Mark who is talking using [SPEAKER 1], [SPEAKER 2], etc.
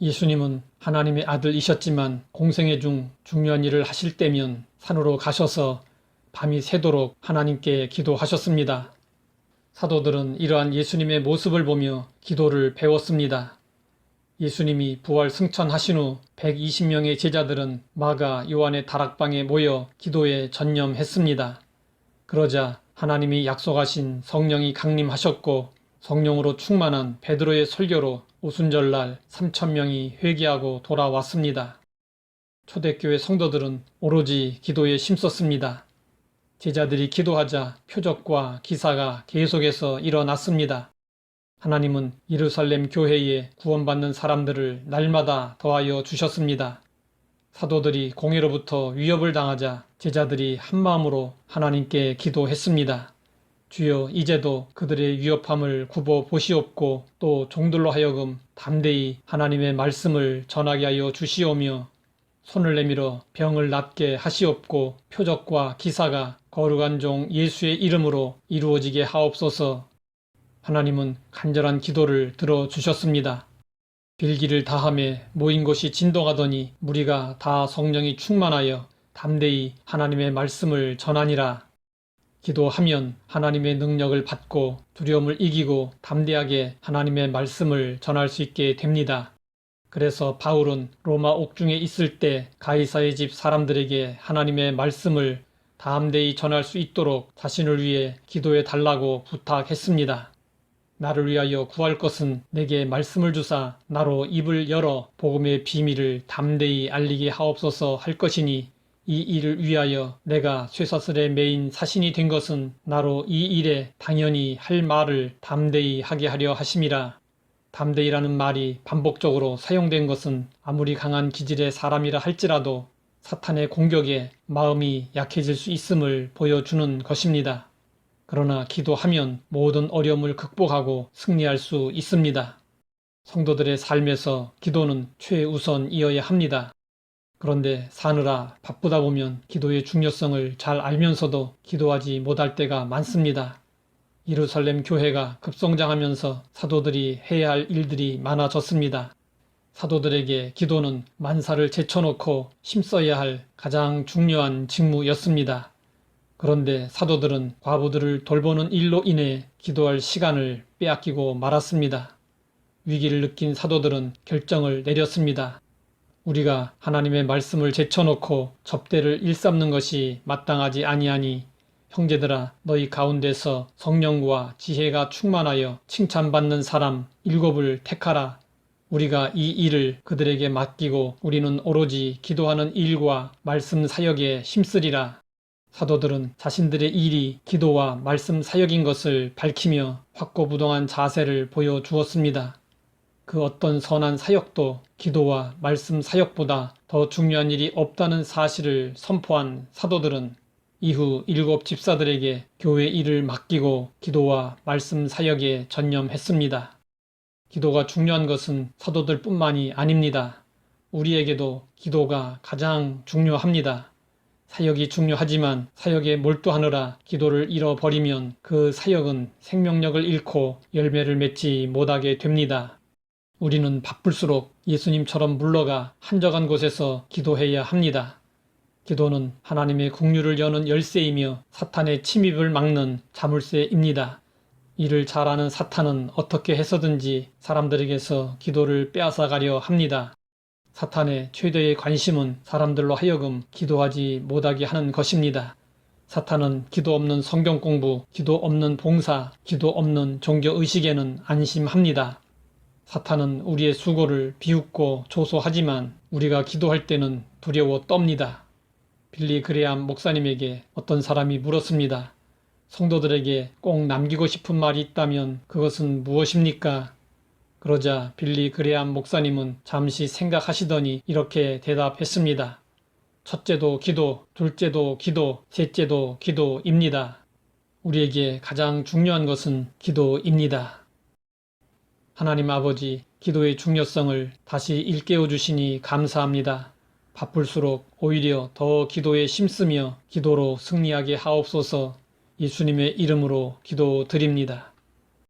[SPEAKER 1] 예수님은 하나님의 아들이셨지만 공생애 중 중요한 일을 하실 때면 산으로 가셔서 밤이 새도록 하나님께 기도하셨습니다. 사도들은 이러한 예수님의 모습을 보며 기도를 배웠습니다. 예수님이 부활 승천하신 후 120명의 제자들은 마가 요한의 다락방에 모여 기도에 전념했습니다. 그러자 하나님이 약속하신 성령이 강림하셨고 성령으로 충만한 베드로의 설교로 오순절날 3천명이 회개하고 돌아왔습니다. 초대교회 성도들은 오로지 기도에 힘썼습니다. 제자들이 기도하자 표적과 기사가 계속해서 일어났습니다. 하나님은 예루살렘 교회에 구원받는 사람들을 날마다 더하여 주셨습니다. 사도들이 공회로부터 위협을 당하자 제자들이 한마음으로 하나님께 기도했습니다. 주여 이제도 그들의 위협함을 굽어 보시옵고 또 종들로 하여금 담대히 하나님의 말씀을 전하게 하여 주시오며 손을 내밀어 병을 낫게 하시옵고 표적과 기사가 거룩한 종 예수의 이름으로 이루어지게 하옵소서 하나님은 간절한 기도를 들어주셨습니다. 빌기를 다함에 모인 곳이 진동하더니 무리가 다 성령이 충만하여 담대히 하나님의 말씀을 전하니라. 기도하면 하나님의 능력을 받고 두려움을 이기고 담대하게 하나님의 말씀을 전할 수 있게 됩니다. 그래서 바울은 로마 옥중에 있을 때 가이사의 집 사람들에게 하나님의 말씀을 담대히 전할 수 있도록 자신을 위해 기도해 달라고 부탁했습니다. 나를 위하여 구할 것은 내게 말씀을 주사 나로 입을 열어 복음의 비밀을 담대히 알리게 하옵소서 할 것이니 이 일을 위하여 내가 쇠사슬에 매인 사신이 된 것은 나로 이 일에 당연히 할 말을 담대히 하게 하려 하심이라. 담대히라는 말이 반복적으로 사용된 것은 아무리 강한 기질의 사람이라 할지라도 사탄의 공격에 마음이 약해질 수 있음을 보여주는 것입니다. 그러나 기도하면 모든 어려움을 극복하고 승리할 수 있습니다. 성도들의 삶에서 기도는 최우선이어야 합니다. 그런데 사느라 바쁘다 보면 기도의 중요성을 잘 알면서도 기도하지 못할 때가 많습니다. 예루살렘 교회가 급성장하면서 사도들이 해야 할 일들이 많아졌습니다. 사도들에게 기도는 만사를 제쳐놓고 힘써야 할 가장 중요한 직무였습니다. 그런데 사도들은 과부들을 돌보는 일로 인해 기도할 시간을 빼앗기고 말았습니다. 위기를 느낀 사도들은 결정을 내렸습니다. 우리가 하나님의 말씀을 제쳐놓고 접대를 일삼는 것이 마땅하지 아니하니 형제들아 너희 가운데서 성령과 지혜가 충만하여 칭찬받는 사람 일곱을 택하라. 우리가 이 일을 그들에게 맡기고 우리는 오로지 기도하는 일과 말씀 사역에 힘쓰리라. 사도들은 자신들의 일이 기도와 말씀 사역인 것을 밝히며 확고부동한 자세를 보여주었습니다. 그 어떤 선한 사역도 기도와 말씀 사역보다 더 중요한 일이 없다는 사실을 선포한 사도들은 이후 일곱 집사들에게 교회 일을 맡기고 기도와 말씀 사역에 전념했습니다. 기도가 중요한 것은 사도들 뿐만이 아닙니다. 우리에게도 기도가 가장 중요합니다. 사역이 중요하지만 사역에 몰두하느라 기도를 잃어버리면 그 사역은 생명력을 잃고 열매를 맺지 못하게 됩니다. 우리는 바쁠수록 예수님처럼 물러가 한적한 곳에서 기도해야 합니다. 기도는 하나님의 국류를 여는 열쇠이며 사탄의 침입을 막는 자물쇠입니다. 이를 잘 아는 사탄은 어떻게 해서든지 사람들에게서 기도를 빼앗아가려 합니다. 사탄의 최대의 관심은 사람들로 하여금 기도하지 못하게 하는 것입니다. 사탄은 기도 없는 성경 공부, 기도 없는 봉사, 기도 없는 종교 의식에는 안심합니다. 사탄은 우리의 수고를 비웃고 조소하지만 우리가 기도할 때는 두려워 떱니다. 빌리 그레암 목사님에게 어떤 사람이 물었습니다. 성도들에게 꼭 남기고 싶은 말이 있다면 그것은 무엇입니까? 그러자 빌리 그레암 목사님은 잠시 생각하시더니 이렇게 대답했습니다. 첫째도 기도, 둘째도 기도, 셋째도 기도입니다. 우리에게 가장 중요한 것은 기도입니다. 하나님 아버지, 기도의 중요성을 다시 일깨워 주시니 감사합니다. 바쁠수록 오히려 더 기도에 힘쓰며 기도로 승리하게 하옵소서 예수님의 이름으로 기도드립니다.